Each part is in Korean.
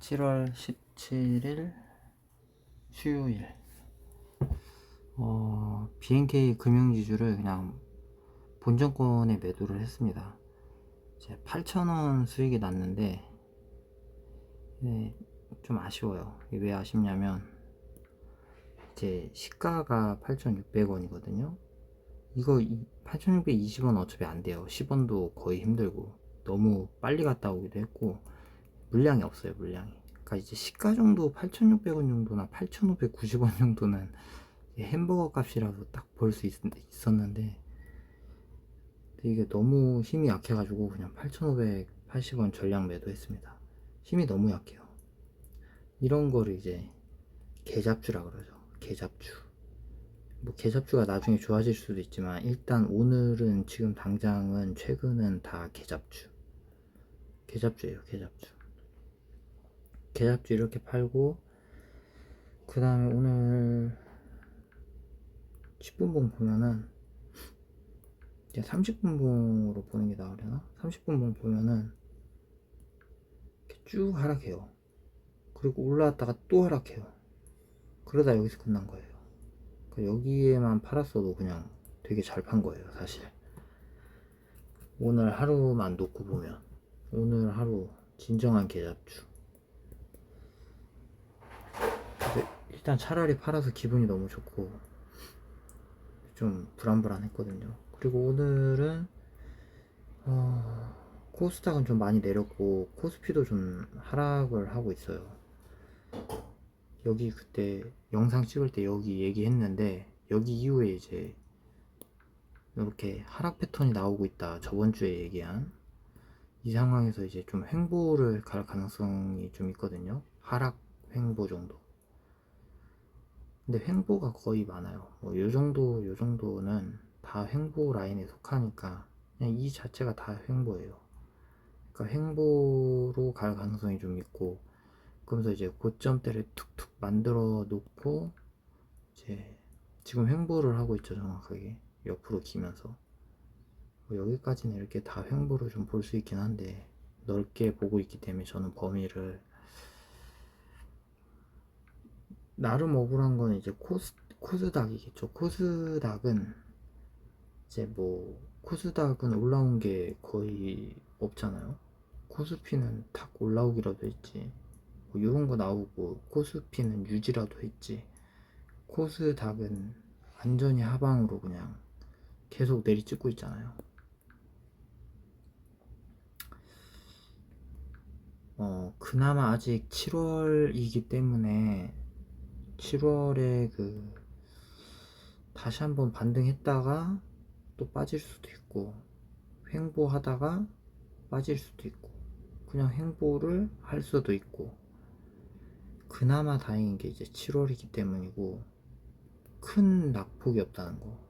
7월 17일 수요일 어, BNK 금융지주를 그냥 본전권에 매도를 했습니다. 이제 8,000원 수익이 났는데 네, 좀 아쉬워요. 왜 아쉽냐면 이제 시가가 8,600원이거든요. 이거 8,620원 어차피 안 돼요. 10원도 거의 힘들고 너무 빨리 갔다 오기도 했고 물량이 없어요 물량이. 그러니까 이제 시가 정도 8,600원 정도나 8,590원 정도는 햄버거 값이라도 딱 볼 수 있었는데 이게 너무 힘이 약해가지고 그냥 8,580원 전량 매도했습니다. 힘이 너무 약해요. 이런 거를 이제 개잡주라 그러죠. 개잡주. 뭐 개잡주가 나중에 좋아질 수도 있지만 일단 오늘은 지금 당장은 최근은 다 개잡주. 개잡주예요 개잡주 계잡주 이렇게 팔고 그 다음에 오늘 10분봉 보면은 이제 30분봉으로 보는 게 나으려나? 30분봉 보면은 이렇게 쭉 하락해요. 그리고 올라왔다가 또 하락해요. 그러다 여기서 끝난 거예요. 그러니까 여기에만 팔았어도 그냥 되게 잘 판 거예요 사실. 오늘 하루만 놓고 보면 오늘 하루 진정한 계잡주 근데 일단 차라리 팔아서 기분이 너무 좋고 좀 불안불안했거든요. 그리고 오늘은 어, 코스닥은 좀 많이 내렸고 코스피도 좀 하락을 하고 있어요. 여기 그때 영상 찍을 때 여기 얘기했는데 여기 이후에 이제 이렇게 하락 패턴이 나오고 있다. 저번 주에 얘기한 이 상황에서 이제 좀 횡보를 갈 가능성이 좀 있거든요. 하락 횡보 정도. 근데 횡보가 거의 많아요. 뭐, 요 정도, 요 정도는 다 횡보 라인에 속하니까, 그냥 이 자체가 다 횡보예요. 그러니까 횡보로 갈 가능성이 좀 있고, 그러면서 이제 고점대를 툭툭 만들어 놓고, 이제, 지금 횡보를 하고 있죠, 정확하게. 옆으로 기면서. 뭐 여기까지는 이렇게 다 횡보를 좀 볼 수 있긴 한데, 넓게 보고 있기 때문에 저는 범위를 나름 억울한 건 이제 코스, 코스닥이겠죠. 코스닥은 이제 뭐 코스닥은 올라온 게 거의 없잖아요. 코스피는 탁 올라오기라도 했지. 뭐 이런 거 나오고 코스피는 유지라도 했지. 코스닥은 완전히 하방으로 그냥 계속 내리찍고 있잖아요. 어, 그나마 아직 7월이기 때문에 7월에 그 다시 한번 반등했다가 또 빠질 수도 있고 횡보하다가 빠질 수도 있고 그냥 횡보를 할 수도 있고 그나마 다행인 게 이제 7월이기 때문이고 큰 낙폭이 없다는 거.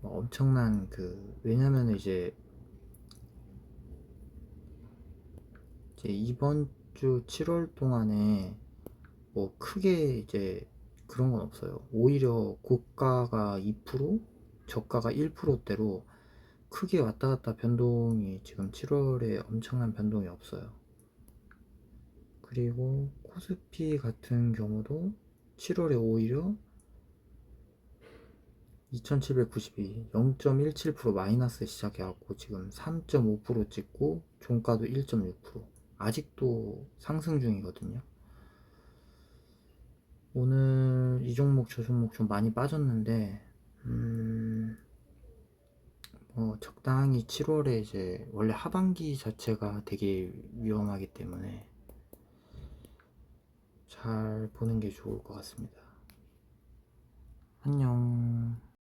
뭐 엄청난 그 왜냐면 이제 이제 이번 주 7월 동안에 뭐 크게 이제 그런 건 없어요. 오히려 고가가 2%, 저가가 1%대로 크게 왔다 갔다 변동이 지금 7월에 엄청난 변동이 없어요. 그리고 코스피 같은 경우도 7월에 오히려 2792, 0.17% 마이너스 시작해갖고 지금 3.5% 찍고 종가도 1.6% 아직도 상승 중이거든요. 오늘 이 종목 저 종목 좀 많이 빠졌는데 음, 뭐 적당히 7월에 이제 원래 하반기 자체가 되게 위험하기 때문에 잘 보는 게 좋을 것 같습니다. 안녕.